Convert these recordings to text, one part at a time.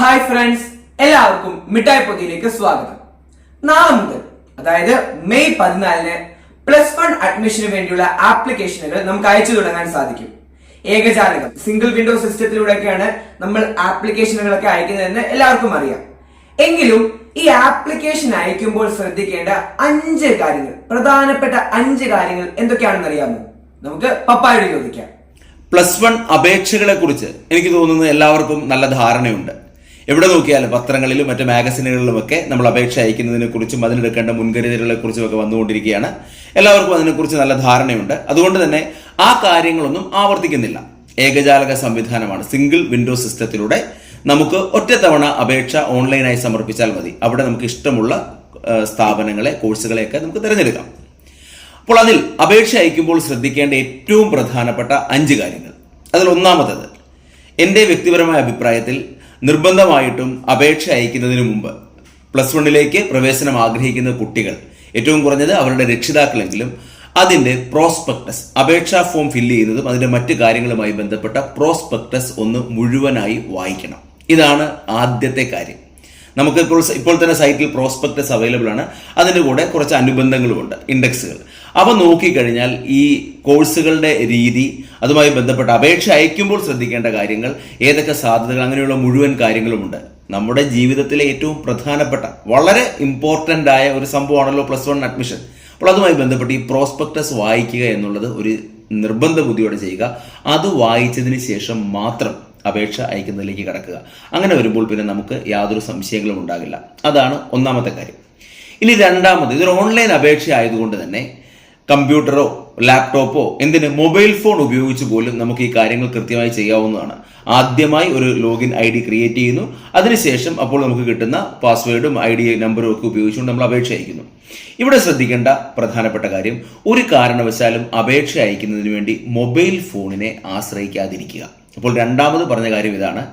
Hi friends എല്ലാവർക്കും മിഠായി പൊതിയിലേക്ക് സ്വാഗതം. നാളെ മുതൽ അതായത് മെയ് പതിനാലിന് പ്ലസ് വൺ അഡ്മിഷന് വേണ്ടിയുള്ള ആപ്ലിക്കേഷനുകൾ നമുക്ക് അയച്ചു തുടങ്ങാൻ സാധിക്കും. ഏകജാലകം സിംഗിൾ വിൻഡോ സിസ്റ്റത്തിലൂടെയൊക്കെയാണ് നമ്മൾ ആപ്ലിക്കേഷനുകളൊക്കെ അയക്കുന്നതെന്ന് എല്ലാവർക്കും അറിയാം. എങ്കിലും ഈ ആപ്ലിക്കേഷൻ അയക്കുമ്പോൾ ശ്രദ്ധിക്കേണ്ട അഞ്ച് കാര്യങ്ങൾ പ്രധാനപ്പെട്ട അഞ്ച് കാര്യങ്ങൾ എന്തൊക്കെയാണെന്ന് അറിയാമോ? നമുക്ക് പപ്പായോട് ചോദിക്കാം. പ്ലസ് വൺ അപേക്ഷകളെ കുറിച്ച് എനിക്ക് തോന്നുന്നത് എല്ലാവർക്കും നല്ല ധാരണയുണ്ട്. എവിടെ നോക്കിയാലും പത്രങ്ങളിലും മറ്റ് മാഗസിനുകളിലുമൊക്കെ നമ്മൾ അപേക്ഷ അയക്കുന്നതിനെ കുറിച്ചും അതിനെടുക്കേണ്ട മുൻകരുതലുകളെ കുറിച്ചും ഒക്കെ വന്നുകൊണ്ടിരിക്കുകയാണ്. എല്ലാവർക്കും അതിനെക്കുറിച്ച് നല്ല ധാരണയുണ്ട്. അതുകൊണ്ട് തന്നെ ആ കാര്യങ്ങളൊന്നും ആവർത്തിക്കുന്നില്ല. ഏകജാലക സംവിധാനമാണ്. സിംഗിൾ വിൻഡോ സിസ്റ്റത്തിലൂടെ നമുക്ക് ഒറ്റത്തവണ അപേക്ഷ ഓൺലൈനായി സമർപ്പിച്ചാൽ മതി. അവിടെ നമുക്ക് ഇഷ്ടമുള്ള സ്ഥാപനങ്ങളെ കോഴ്സുകളെയൊക്കെ നമുക്ക് തിരഞ്ഞെടുക്കാം. അപ്പോൾ അതിൽ അപേക്ഷ അയക്കുമ്പോൾ ശ്രദ്ധിക്കേണ്ട ഏറ്റവും പ്രധാനപ്പെട്ട അഞ്ച് കാര്യങ്ങൾ. അതിൽ ഒന്നാമത്തത് എന്റെ വ്യക്തിപരമായ അഭിപ്രായത്തിൽ നിർബന്ധമായിട്ടും അപേക്ഷ അയക്കുന്നതിന് മുമ്പ് പ്ലസ് വണ്ണിലേക്ക് പ്രവേശനം ആഗ്രഹിക്കുന്ന കുട്ടികൾ ഏറ്റവും കുറഞ്ഞത് അവരുടെ രക്ഷിതാക്കളെങ്കിലും അതിന്റെ പ്രോസ്പെക്ടസ് അപേക്ഷാ ഫോം ഫില്ല് ചെയ്യുന്നതും അതിന്റെ മറ്റു കാര്യങ്ങളുമായി ബന്ധപ്പെട്ട പ്രോസ്പെക്ടസ് ഒന്ന് മുഴുവനായി വായിക്കണം. ഇതാണ് ആദ്യത്തെ കാര്യം. നമുക്ക് ഇപ്പോൾ തന്നെ സൈറ്റിൽ പ്രോസ്പെക്ടസ് അവൈലബിൾ ആണ്. അതിന്റെ കൂടെ കുറച്ച് അനുബന്ധങ്ങളുമുണ്ട് ഇൻഡെക്സുകൾ അവ നോക്കിക്കഴിഞ്ഞാൽ ഈ കോഴ്സുകളുടെ രീതി അതുമായി ബന്ധപ്പെട്ട അപേക്ഷ അയക്കുമ്പോൾ ശ്രദ്ധിക്കേണ്ട കാര്യങ്ങൾ ഏതൊക്കെ സാധ്യതകൾ അങ്ങനെയുള്ള മുഴുവൻ കാര്യങ്ങളുമുണ്ട്. നമ്മുടെ ജീവിതത്തിലെ ഏറ്റവും പ്രധാനപ്പെട്ട വളരെ ഇമ്പോർട്ടന്റ് ആയ ഒരു സംഭവമാണല്ലോ പ്ലസ് വൺ അഡ്മിഷൻ. അപ്പോൾ അതുമായി ബന്ധപ്പെട്ട് ഈ പ്രോസ്പെക്ടസ് വായിക്കുക എന്നുള്ളത് ഒരു നിർബന്ധ ബുദ്ധിയോടെ ചെയ്യുക. അത് വായിച്ചതിന് ശേഷം മാത്രം അപേക്ഷ അയക്കുന്നതിലേക്ക് കടക്കുക. അങ്ങനെ വരുമ്പോൾ പിന്നെ നമുക്ക് യാതൊരു സംശയങ്ങളും ഉണ്ടാകില്ല. അതാണ് ഒന്നാമത്തെ കാര്യം. ഇനി രണ്ടാമത് ഇതൊരു ഓൺലൈൻ അപേക്ഷ ആയതുകൊണ്ട് തന്നെ കമ്പ്യൂട്ടറോ ലാപ്ടോപ്പോ എന്തിന് മൊബൈൽ ഫോൺ ഉപയോഗിച്ച് പോലും നമുക്ക് ഈ കാര്യങ്ങൾ കൃത്യമായി ചെയ്യാവുന്നതാണ്. ആദ്യമായി ഒരു ലോഗിൻ ഐ ഡി ക്രിയേറ്റ് ചെയ്യുന്നു. അതിനുശേഷം അപ്പോൾ നമുക്ക് കിട്ടുന്ന പാസ്വേഡും ഐ ഡി നമ്പറും ഒക്കെ ഉപയോഗിച്ചുകൊണ്ട് നമ്മൾ അപേക്ഷ അയക്കുന്നു. ഇവിടെ ശ്രദ്ധിക്കേണ്ട പ്രധാനപ്പെട്ട കാര്യം ഒരു കാരണവശാലും അപേക്ഷ അയക്കുന്നതിന് വേണ്ടി മൊബൈൽ ഫോണിനെ ആശ്രയിക്കാതിരിക്കുക. അപ്പോൾ രണ്ടാമത് പറഞ്ഞ കാര്യം ഇതാണ്.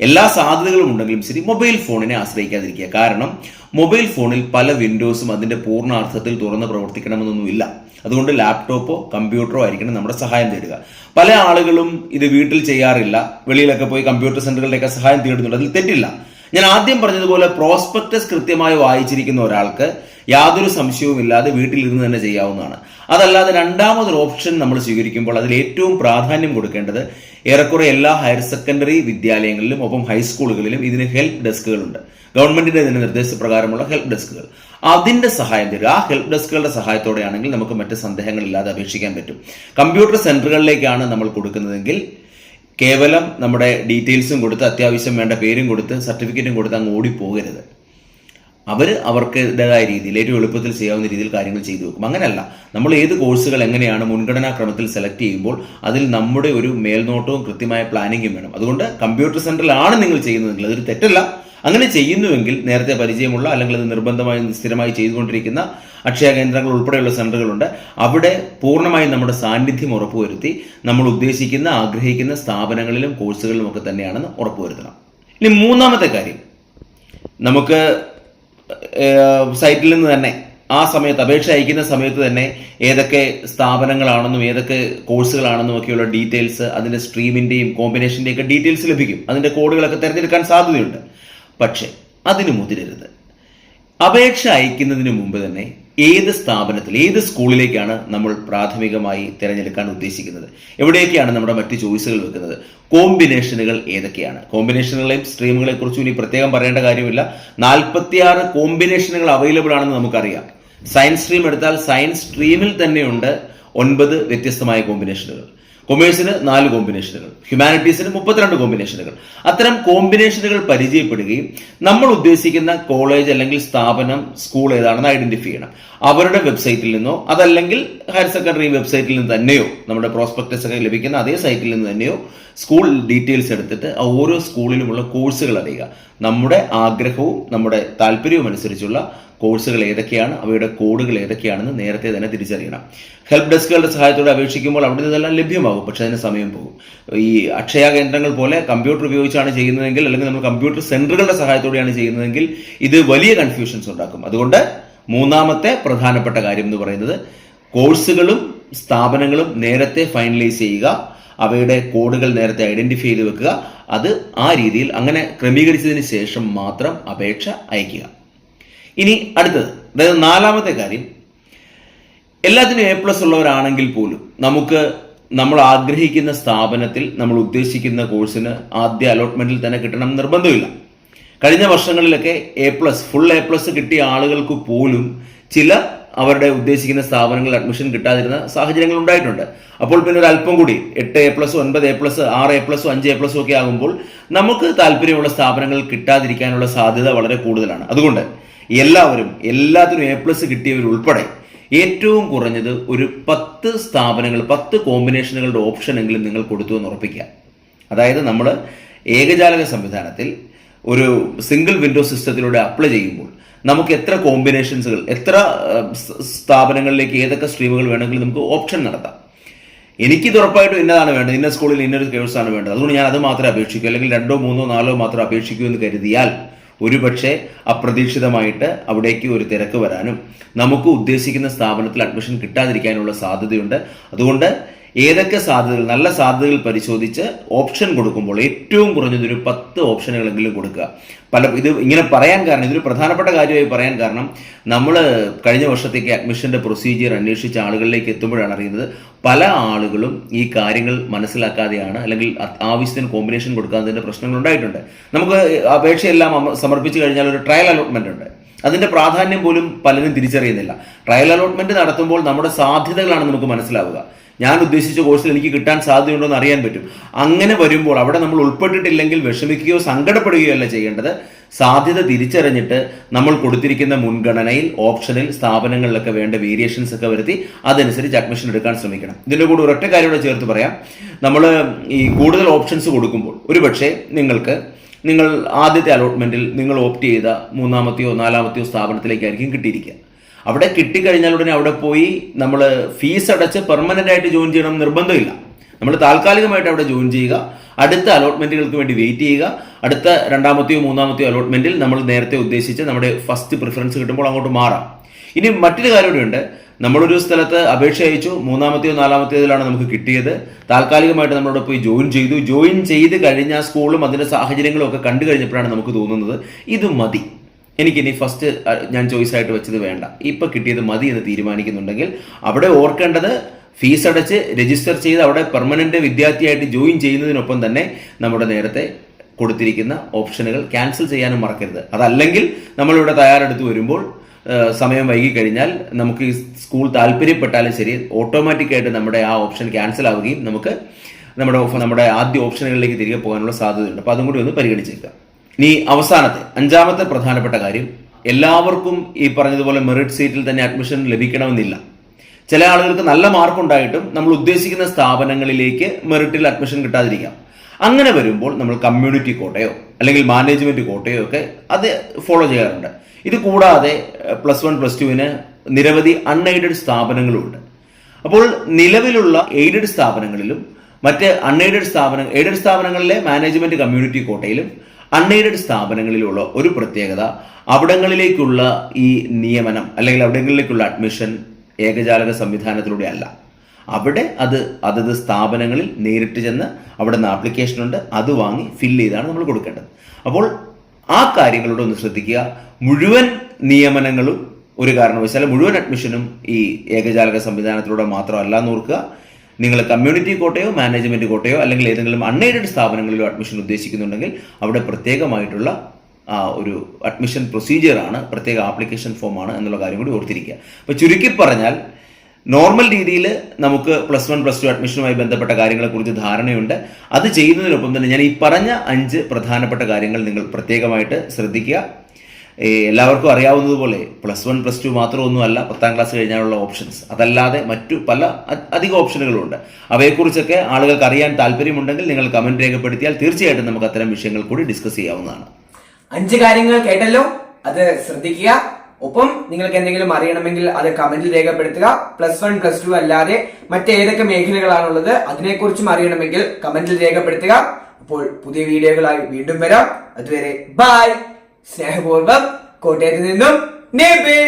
എല്ലാ സാധ്യതകളും ഉണ്ടെങ്കിലും ശരി മൊബൈൽ ഫോണിനെ ആശ്രയിക്കാതിരിക്കുക. കാരണം മൊബൈൽ ഫോണിൽ പല വിൻഡോസും അതിന്റെ പൂർണാർത്ഥത്തിൽ തുറന്ന് പ്രവർത്തിക്കണമെന്നൊന്നുമില്ല. അതുകൊണ്ട് ലാപ്ടോപ്പോ കമ്പ്യൂട്ടറോ ആയിരിക്കണം നമ്മുടെ സഹായം തേടുക. പല ആളുകളും ഇത് വീട്ടിൽ ചെയ്യാറില്ല. വെളിയിലൊക്കെ പോയി കമ്പ്യൂട്ടർ സെന്ററുകളുടെയൊക്കെ സഹായം തേടുന്നുണ്ട്. അതിൽ തെറ്റില്ല. ഞാൻ ആദ്യം പറഞ്ഞതുപോലെ പ്രോസ്പെക്ടസ് കൃത്യമായി വായിച്ചിരിക്കുന്ന ഒരാൾക്ക് യാതൊരു സംശയവുമില്ലാതെ വീട്ടിലിരുന്ന് തന്നെ ചെയ്യാവുന്നതാണ്. അതല്ലാതെ രണ്ടാമതൊരു ഓപ്ഷൻ നമ്മൾ സ്വീകരിക്കുമ്പോൾ അതിൽ ഏറ്റവും പ്രാധാന്യം കൊടുക്കേണ്ടത് ഏറെക്കുറെ എല്ലാ ഹയർ സെക്കൻഡറി വിദ്യാലയങ്ങളിലും ഒപ്പം ഹൈസ്കൂളുകളിലും ഇതിന് ഹെൽപ്പ് ഡെസ്കുകളുണ്ട്. ഗവൺമെന്റിന്റെ തന്നെ നിർദ്ദേശപ്രകാരമുള്ള ഹെൽപ്പ് ഡെസ്കുകൾ. അതിന്റെ സഹായം തരും ആ ഹെൽപ്പ് ഡെസ്കുകളുടെ സഹായത്തോടെയാണെങ്കിൽ നമുക്ക് മറ്റ് സന്ദേഹങ്ങളില്ലാതെ അപേക്ഷിക്കാൻ പറ്റും. കമ്പ്യൂട്ടർ സെന്ററുകളിലേക്കാണ് നമ്മൾ കൊടുക്കുന്നതെങ്കിൽ കേവലം നമ്മുടെ ഡീറ്റെയിൽസും കൊടുത്ത് അത്യാവശ്യം വേണ്ട പേരും കൊടുത്ത് സർട്ടിഫിക്കറ്റും കൊടുത്ത് അങ്ങ് ഓടിപ്പോകരുത്. അവർ അവർക്കേതായ രീതിയിൽ ഏറ്റവും എളുപ്പത്തിൽ ചെയ്യാവുന്ന രീതിയിൽ കാര്യങ്ങൾ ചെയ്തു വെക്കും. അങ്ങനെയല്ല നമ്മൾ ഏത് കോഴ്സുകൾ എങ്ങനെയാണ് മുൻഗണനാ ക്രമത്തിൽ സെലക്ട് ചെയ്യുമ്പോൾ അതിൽ നമ്മുടെ ഒരു മേൽനോട്ടവും കൃത്യമായ പ്ലാനിങ്ങും വേണം. അതുകൊണ്ട് കമ്പ്യൂട്ടർ സെന്ററിലാണ് നിങ്ങൾ ചെയ്യുന്നതെങ്കിൽ അതൊരു തെറ്റല്ല. അങ്ങനെ ചെയ്യുന്നുവെങ്കിൽ നേരത്തെ പരിചയമുള്ള അല്ലെങ്കിൽ അത് നിർബന്ധമായി സ്ഥിരമായി ചെയ്തുകൊണ്ടിരിക്കുന്ന അക്ഷയ കേന്ദ്രങ്ങൾ ഉൾപ്പെടെയുള്ള സെന്ററുകളുണ്ട് അവിടെ പൂർണമായും നമ്മുടെ സാന്നിധ്യം ഉറപ്പുവരുത്തി നമ്മൾ ഉദ്ദേശിക്കുന്ന ആഗ്രഹിക്കുന്ന സ്ഥാപനങ്ങളിലും കോഴ്സുകളിലും ഒക്കെ തന്നെയാണെന്ന് ഉറപ്പുവരുത്തണം. ഇനി മൂന്നാമത്തെ കാര്യം. നമുക്ക് സൈറ്റിൽ നിന്ന് തന്നെ ആ സമയത്ത് അപേക്ഷ അയക്കുന്ന സമയത്ത് തന്നെ ഏതൊക്കെ സ്ഥാപനങ്ങളാണെന്നും ഏതൊക്കെ കോഴ്സുകളാണെന്നും ഒക്കെയുള്ള ഡീറ്റെയിൽസ് അതിന്റെ സ്ട്രീമിന്റെയും കോമ്പിനേഷന്റെയും ഒക്കെ ഡീറ്റെയിൽസ് ലഭിക്കും. അതിന്റെ കോഡുകളൊക്കെ തിരഞ്ഞെടുക്കാൻ സാധ്യതയുണ്ട്. പക്ഷെ അതിനു മുതിരരുത്. അപേക്ഷ അയക്കുന്നതിന് മുമ്പ് തന്നെ ഏത് സ്ഥാപനത്തിൽ ഏത് സ്കൂളിലേക്കാണ് നമ്മൾ പ്രാഥമികമായി തിരഞ്ഞെടുക്കാൻ ഉദ്ദേശിക്കുന്നത്? എവിടെയൊക്കെയാണ് നമ്മുടെ മറ്റ് ചോയ്സുകൾ വെക്കുന്നത്? കോമ്പിനേഷനുകൾ ഏതൊക്കെയാണ്? കോമ്പിനേഷനുകളെയും സ്ട്രീമുകളെ കുറിച്ചും ഇനി പ്രത്യേകം പറയേണ്ട കാര്യമില്ല. നാൽപ്പത്തിയാറ് കോമ്പിനേഷനുകൾ അവൈലബിൾ ആണെന്ന് നമുക്കറിയാം. സയൻസ് സ്ട്രീം എടുത്താൽ സയൻസ് സ്ട്രീമിൽ തന്നെയുണ്ട് ഒൻപത് വ്യത്യസ്തമായ കോമ്പിനേഷനുകൾ. കൊമേഴ്സിന് നാല് കോമ്പിനേഷനുകൾ ഹ്യൂമാനിറ്റീസിന് മുപ്പത്തിരണ്ട് കോമ്പിനേഷനുകൾ. അത്തരം കോമ്പിനേഷനുകൾ പരിചയപ്പെടുകയും നമ്മൾ ഉദ്ദേശിക്കുന്ന കോളേജ് അല്ലെങ്കിൽ സ്ഥാപനം സ്കൂൾ ഏതാണെന്ന് ഐഡന്റിഫൈ ചെയ്യണം. അവരുടെ വെബ്സൈറ്റിൽ നിന്നോ അതല്ലെങ്കിൽ ഹയർ സെക്കൻഡറി വെബ്സൈറ്റിൽ നിന്ന് തന്നെയോ നമ്മുടെ പ്രോസ്പെക്ടസ് ഒക്കെ ലഭിക്കുന്ന അതേ സൈറ്റിൽ നിന്ന് തന്നെയോ സ്കൂൾ ഡീറ്റെയിൽസ് എടുത്തിട്ട് ഓരോ സ്കൂളിലുമുള്ള കോഴ്സുകൾ അറിയുക. നമ്മുടെ ആഗ്രഹവും നമ്മുടെ താല്പര്യവും അനുസരിച്ചുള്ള കോഴ്സുകൾ ഏതൊക്കെയാണ് അവയുടെ കോഡുകൾ ഏതൊക്കെയാണെന്ന് നേരത്തെ തന്നെ തിരിച്ചറിയണം. ഹെൽപ്പ് ഡെസ്കുകളുടെ സഹായത്തോടെ അപേക്ഷിക്കുമ്പോൾ അവിടെ നിന്നെല്ലാം ലഭ്യമാകും പക്ഷേ അതിന് സമയം പോകും. ഈ അക്ഷയ കേന്ദ്രങ്ങൾ പോലെ കമ്പ്യൂട്ടർ ഉപയോഗിച്ചാണ് ചെയ്യുന്നതെങ്കിൽ അല്ലെങ്കിൽ നമ്മൾ കമ്പ്യൂട്ടർ സെന്ററുകളുടെ സഹായത്തോടെയാണ് ചെയ്യുന്നതെങ്കിൽ ഇത് വലിയ കൺഫ്യൂഷൻസ് ഉണ്ടാക്കും. അതുകൊണ്ട് മൂന്നാമത്തെ പ്രധാനപ്പെട്ട കാര്യം എന്ന് പറയുന്നത് കോഴ്സുകളും സ്ഥാപനങ്ങളും നേരത്തെ ഫൈനലൈസ് ചെയ്യുക അവയുടെ കോഡുകൾ നേരത്തെ ഐഡന്റിഫൈ ചെയ്ത് വെക്കുക അത് ആ രീതിയിൽ അങ്ങനെ ക്രമീകരിച്ചതിന് ശേഷം മാത്രം അപേക്ഷ അയക്കുക ഇനി അടുത്തത്. അതായത് നാലാമത്തെ കാര്യം. എല്ലാത്തിനും എ പ്ലസ് ഉള്ളവരാണെങ്കിൽ പോലും നമുക്ക് നമ്മൾ ആഗ്രഹിക്കുന്ന സ്ഥാപനത്തിൽ നമ്മൾ ഉദ്ദേശിക്കുന്ന കോഴ്സിന് ആദ്യ അലോട്ട്മെന്റിൽ തന്നെ കിട്ടണം നിർബന്ധമില്ല. കഴിഞ്ഞ വർഷങ്ങളിലൊക്കെ A plus full A plus കിട്ടിയ ആളുകൾക്ക് പോലും ചില അവരുടെ ഉദ്ദേശിക്കുന്ന സ്ഥാപനങ്ങളിൽ അഡ്മിഷൻ കിട്ടാതിരുന്ന സാഹചര്യങ്ങൾ ഉണ്ടായിട്ടുണ്ട്. അപ്പോൾ പിന്നെ ഒരു അല്പം കൂടി എട്ട് എ പ്ലസ് ഒൻപത് എ പ്ലസ് ആറ് എ പ്ലസ് അഞ്ച് എ പ്ലസ് ഒക്കെ ആകുമ്പോൾ നമുക്ക് താല്പര്യമുള്ള സ്ഥാപനങ്ങൾ കിട്ടാതിരിക്കാനുള്ള സാധ്യത വളരെ കൂടുതലാണ്. അതുകൊണ്ട് എല്ലാവരും എല്ലാത്തിനും എ പ്ലസ് കിട്ടിയവരുൾപ്പെടെ ഏറ്റവും കുറഞ്ഞത് ഒരു പത്ത് സ്ഥാപനങ്ങൾ പത്ത് കോമ്പിനേഷനുകളുടെ ഓപ്ഷൻ എങ്കിലും നിങ്ങൾ കൊടുത്തു എന്ന് ഉറപ്പിക്കുക. അതായത് നമ്മൾ ഏകജാലക സംവിധാനത്തിൽ ഒരു സിംഗിൾ വിൻഡോ സിസ്റ്റത്തിലൂടെ അപ്ലൈ ചെയ്യുമ്പോൾ നമുക്ക് എത്ര കോമ്പിനേഷൻസുകൾ എത്ര സ്ഥാപനങ്ങളിലേക്ക് ഏതൊക്കെ സ്ട്രീമുകൾ വേണമെങ്കിലും നമുക്ക് ഓപ്ഷൻ നടത്താം. എനിക്കിത് ഉറപ്പായിട്ടും ഇന്നതാണ് വേണ്ടത്. ഇന്ന സ്കൂളിൽ ഇന്നൊരു കോഴ്സാണ് വേണ്ടത്. അതുകൊണ്ട് ഞാൻ അത് മാത്രമേ അപേക്ഷിക്കൂ. അല്ലെങ്കിൽ രണ്ടോ മൂന്നോ നാലോ മാത്രം അപേക്ഷിക്കൂ എന്ന് കരുതിയാൽ ഒരുപക്ഷെ അപ്രതീക്ഷിതമായിട്ട് അവിടേക്ക് ഒരു തിരക്ക് വരാനും നമുക്ക് ഉദ്ദേശിക്കുന്ന സ്ഥാപനത്തിൽ അഡ്മിഷൻ കിട്ടാതിരിക്കാനുള്ള സാധ്യതയുണ്ട്. അതുകൊണ്ട് ഏതൊക്കെ സാധ്യതകൾ നല്ല സാധ്യതകൾ പരിശോധിച്ച് ഓപ്ഷൻ കൊടുക്കുമ്പോൾ ഏറ്റവും കുറഞ്ഞത് ഒരു പത്ത് ഓപ്ഷനുകളെങ്കിലും കൊടുക്കുക. പല ഇത് ഇങ്ങനെ പറയാൻ കാരണം ഇതൊരു പ്രധാനപ്പെട്ട കാര്യമായി പറയാൻ കാരണം നമ്മൾ കഴിഞ്ഞ വർഷത്തേക്ക് അഡ്മിഷന്റെ പ്രൊസീജിയർ അന്വേഷിച്ച ആളുകളിലേക്ക് എത്തുമ്പോഴാണ് അറിയുന്നത്. പല ആളുകളും ഈ കാര്യങ്ങൾ മനസ്സിലാക്കാതെയാണ് അല്ലെങ്കിൽ ആവശ്യത്തിന് കോമ്പിനേഷൻ കൊടുക്കാതെ പ്രശ്നങ്ങൾ ഉണ്ടായിട്ടുണ്ട്. നമുക്ക് അപേക്ഷയെല്ലാം സമർപ്പിച്ചു കഴിഞ്ഞാൽ ഒരു ട്രയൽ അലോട്ട്മെന്റ് ഉണ്ട്. അതിന്റെ പ്രാധാന്യം പോലും പലരും തിരിച്ചറിയുന്നില്ല. ട്രയൽ അലോട്ട്മെന്റ് നടത്തുമ്പോൾ നമ്മുടെ സാധ്യതകളാണ് നമുക്ക് മനസ്സിലാവുക. ഞാൻ ഉദ്ദേശിച്ച കോഴ്സിൽ എനിക്ക് കിട്ടാൻ സാധ്യതയുണ്ടോ എന്ന് അറിയാൻ പറ്റും. അങ്ങനെ വരുമ്പോൾ അവിടെ നമ്മൾ ഉൾപ്പെട്ടിട്ടില്ലെങ്കിൽ വിഷമിക്കുകയോ സങ്കടപ്പെടുകയോ അല്ല ചെയ്യേണ്ടത്. സാധ്യത തിരിച്ചറിഞ്ഞിട്ട് നമ്മൾ കൊടുത്തിരിക്കുന്ന മുൻഗണനയിൽ ഓപ്ഷനിൽ സ്ഥാപനങ്ങളിലൊക്കെ വേണ്ട വേരിയേഷൻസ് ഒക്കെ വരുത്തി അതനുസരിച്ച് അഡ്മിഷൻ എടുക്കാൻ ശ്രമിക്കണം. ഇതിന്റെ കൂടെ ഒരൊറ്റ കാര്യം കൂടെ ചേർത്ത് പറയാം. നമ്മൾ ഈ കൂടുതൽ ഓപ്ഷൻസ് കൊടുക്കുമ്പോൾ ഒരുപക്ഷെ നിങ്ങൾക്ക് നിങ്ങൾ ആദ്യത്തെ അലോട്ട്മെന്റിൽ നിങ്ങൾ ഓപ്റ്റ് ചെയ്ത മൂന്നാമത്തെയോ നാലാമത്തെയോ സ്ഥാപനത്തിലേക്കായിരിക്കും കിട്ടിയിരിക്കുക. അവിടെ കിട്ടിക്കഴിഞ്ഞാൽ ഉടനെ അവിടെ പോയി നമ്മൾ ഫീസ് അടച്ച് പെർമനന്റ് ആയിട്ട് ജോയിൻ ചെയ്യണം നിർബന്ധമില്ല. നമ്മൾ താൽക്കാലികമായിട്ട് അവിടെ ജോയിൻ ചെയ്യുക. അടുത്ത അലോട്ട്മെന്റുകൾക്ക് വേണ്ടി വെയിറ്റ് ചെയ്യുക. അടുത്ത രണ്ടാമത്തെയോ മൂന്നാമത്തെയോ അലോട്ട്മെന്റിൽ നമ്മൾ നേരത്തെ ഉദ്ദേശിച്ച് നമ്മുടെ ഫസ്റ്റ് പ്രിഫറൻസ് കിട്ടുമ്പോൾ അങ്ങോട്ട് മാറാം. ഇനി മറ്റൊരു കാര്യം കൂടിയുണ്ട് നമ്മളൊരു സ്ഥലത്ത് അപേക്ഷ അയച്ചു. മൂന്നാമത്തെയോ നാലാമത്തേതിലാണ് നമുക്ക് കിട്ടിയത്. താൽക്കാലികമായിട്ട് നമ്മളോട് പോയി ജോയിൻ ചെയ്തു. ജോയിൻ ചെയ്ത് കഴിഞ്ഞ സ്കൂളും അതിന്റെ സാഹചര്യങ്ങളും ഒക്കെ കണ്ടു കഴിഞ്ഞപ്പോഴാണ് നമുക്ക് തോന്നുന്നത് ഇത് മതി. എനിക്കിനി ഫസ്റ്റ് ഞാൻ ചോയ്സ് ആയിട്ട് വെച്ചത് വേണ്ട. ഇപ്പം കിട്ടിയത് മതി എന്ന് തീരുമാനിക്കുന്നുണ്ടെങ്കിൽ അവിടെ ഓർക്കേണ്ടത് ഫീസ് അടച്ച് രജിസ്റ്റർ ചെയ്ത് അവിടെ പെർമനന്റ് വിദ്യാർത്ഥിയായിട്ട് ജോയിൻ ചെയ്യുന്നതിനൊപ്പം തന്നെ നമ്മുടെ നേരത്തെ കൊടുത്തിരിക്കുന്ന ഓപ്ഷനുകൾ ക്യാൻസൽ ചെയ്യാനും മറക്കരുത്. അതല്ലെങ്കിൽ നമ്മളിവിടെ തയ്യാറെടുത്ത് വരുമ്പോൾ സമയം വൈകി കഴിഞ്ഞാൽ നമുക്ക് ഈ സ്കൂൾ താല്പര്യപ്പെട്ടാലും ശരി ഓട്ടോമാറ്റിക്കായിട്ട് നമ്മുടെ ആ ഓപ്ഷൻ ക്യാൻസൽ ആവുകയും നമുക്ക് നമ്മുടെ നമ്മുടെ ആദ്യ ഓപ്ഷനുകളിലേക്ക് തിരികെ പോകാനുള്ള സാധ്യതയുണ്ട്. അപ്പോൾ അതും കൂടി ഒന്ന് പരിഗണിച്ചേക്കുക ഇനി അവസാനത്തെ അഞ്ചാമത്തെ പ്രധാനപ്പെട്ട കാര്യം എല്ലാവർക്കും ഈ പറഞ്ഞതുപോലെ മെറിറ്റ് സീറ്റിൽ തന്നെ അഡ്മിഷൻ ലഭിക്കണമെന്നില്ല. ചില ആളുകൾക്ക് നല്ല മാർക്ക് ഉണ്ടായിട്ടും നമ്മൾ ഉദ്ദേശിക്കുന്ന സ്ഥാപനങ്ങളിലേക്ക് മെറിറ്റിൽ അഡ്മിഷൻ കിട്ടാതിരിക്കാം. അങ്ങനെ വരുമ്പോൾ നമ്മൾ കമ്മ്യൂണിറ്റി കോട്ടയോ അല്ലെങ്കിൽ മാനേജ്മെന്റ് കോട്ടയോ ഒക്കെ അത് ഫോളോ ചെയ്യാറുണ്ട്. ഇത് കൂടാതെ പ്ലസ് വൺ പ്ലസ് ടുവിന് നിരവധി അൺഎയ്ഡഡ് സ്ഥാപനങ്ങളുണ്ട്. അപ്പോൾ നിലവിലുള്ള എയ്ഡഡ് സ്ഥാപനങ്ങളിലും മറ്റ് അൺഎയ്ഡഡ് സ്ഥാപനം എയ്ഡഡ് സ്ഥാപനങ്ങളിലെ മാനേജ്മെന്റ് കമ്മ്യൂണിറ്റി കോട്ടയിലും അൺഎയ്ഡഡ് സ്ഥാപനങ്ങളിലുള്ള ഒരു പ്രത്യേകത അവിടങ്ങളിലേക്കുള്ള ഈ നിയമനം അല്ലെങ്കിൽ അവിടങ്ങളിലേക്കുള്ള അഡ്മിഷൻ ഏകജാലക സംവിധാനത്തിലൂടെ അല്ല. അവിടെ അത് അതത് സ്ഥാപനങ്ങളിൽ നേരിട്ട് ചെന്ന് അവിടെ നിന്ന് ആപ്ലിക്കേഷൻ ഉണ്ട് അത് വാങ്ങി ഫില്ല് ചെയ്താണ് നമ്മൾ കൊടുക്കേണ്ടത്. അപ്പോൾ ആ കാര്യങ്ങളോട് ഒന്ന് ശ്രദ്ധിക്കുക. മുഴുവൻ നിയമനങ്ങളും ഒരു കാരണവശാലും മുഴുവൻ അഡ്മിഷനും ഈ ഏകജാലക സംവിധാനത്തിലൂടെ മാത്രമല്ല എന്ന് ഓർക്കുക. നിങ്ങൾ കമ്മ്യൂണിറ്റി കോട്ടയോ മാനേജ്മെന്റ് കോട്ടയോ അല്ലെങ്കിൽ ഏതെങ്കിലും അൺഎയ്ഡഡ് സ്ഥാപനങ്ങളിലോ അഡ്മിഷൻ ഉദ്ദേശിക്കുന്നുണ്ടെങ്കിൽ അവിടെ പ്രത്യേകമായിട്ടുള്ള ഒരു അഡ്മിഷൻ പ്രൊസീജിയറാണ് പ്രത്യേക ആപ്ലിക്കേഷൻ ഫോമാണ് എന്നുള്ള കാര്യം കൂടി ഓർത്തിരിക്കുക. അപ്പോൾ ചുരുക്കി പറഞ്ഞാൽ നോർമൽ രീതിയിൽ നമുക്ക് പ്ലസ് വൺ പ്ലസ് ടു അഡ്മിഷനുമായി ബന്ധപ്പെട്ട കാര്യങ്ങളെക്കുറിച്ച് ധാരണയുണ്ട്. അത് ചെയ്യുന്നതിനൊപ്പം തന്നെ ഞാൻ ഈ പറഞ്ഞ അഞ്ച് പ്രധാനപ്പെട്ട കാര്യങ്ങൾ നിങ്ങൾ പ്രത്യേകമായിട്ട് ശ്രദ്ധിക്കുക. എല്ലാവർക്കും അറിയാവുന്നതുപോലെ പ്ലസ് വൺ പ്ലസ് ടു മാത്രമൊന്നുമല്ല പത്താം ക്ലാസ് കഴിഞ്ഞാലുള്ള ഓപ്ഷൻസ് അതല്ലാതെ മറ്റു പല അധിക ഓപ്ഷനുകളുണ്ട് അവയെക്കുറിച്ചൊക്കെ ആളുകൾക്ക് അറിയാൻ താല്പര്യമുണ്ടെങ്കിൽ നിങ്ങൾ കമന്റ് രേഖപ്പെടുത്തിയാൽ തീർച്ചയായിട്ടും നമുക്ക് അത്തരം വിഷയങ്ങൾ കൂടി ഡിസ്കസ് ചെയ്യാവുന്നതാണ്. അഞ്ച് കാര്യങ്ങൾ കേട്ടല്ലോ. അത് ശ്രദ്ധിക്കുക. ഒപ്പം നിങ്ങൾക്ക് എന്തെങ്കിലും അറിയണമെങ്കിൽ അത് കമന്റിൽ രേഖപ്പെടുത്തുക. പ്ലസ് വൺ പ്ലസ് ടു അല്ലാതെ മറ്റേതൊക്കെ മേഖലകളാണുള്ളത് അതിനെക്കുറിച്ചും അറിയണമെങ്കിൽ കമന്റിൽ രേഖപ്പെടുത്തുക. അപ്പോൾ പുതിയ വീഡിയോകളായി വീണ്ടും വരാം. അതുവരെ ബൈ സ്നേഹപൂർവം കോട്ടയത്ത് നിന്നും നേബേ.